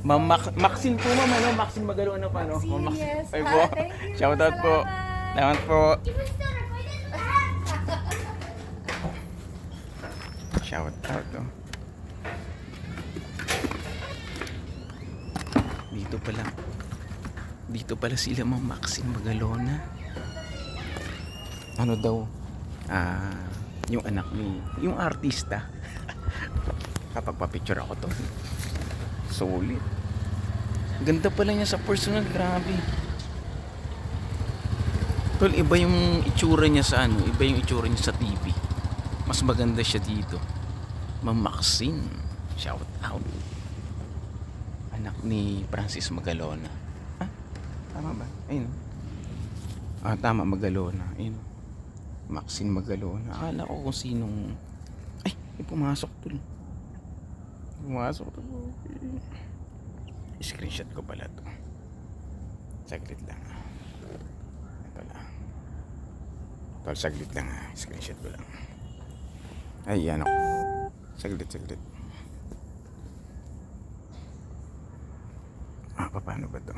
Ma'am Max- Maxine po ma'am, ano? Maxine Magalo ano pa, no? Maxine, Ma'am Maxine. yes. Ay Ah, po. thank you. Shoutout po. Salamat. Salamat po. Shoutout, oh. Dito pala. Dito pala sila Ma'am Maxine Magalona. Ano daw? Ah, yung anak ni, yung artista. Kapag pa-picture ako to. Solid. Ganda pala niya sa personal, grabe. Tol, iba yung itsura niya sa ano, iba yung itsura niya sa TV. Mas maganda siya dito. Ma'am Maxine, shout out. Anak ni Francis Magalona. Ha? Tama ba? Ayun. Ah, tama, Magalona. Ayun. Maxine Magalona. Akala ko kung sinong... Ay, may pumasok tol. Pumasok to. Screenshot ko pala to. Saglit lang. ah. Ito lang. Tol, saglit lang ha. Screenshot ko lang. Ay, yan ako. Saglit, saglit. Ah, paano ba to?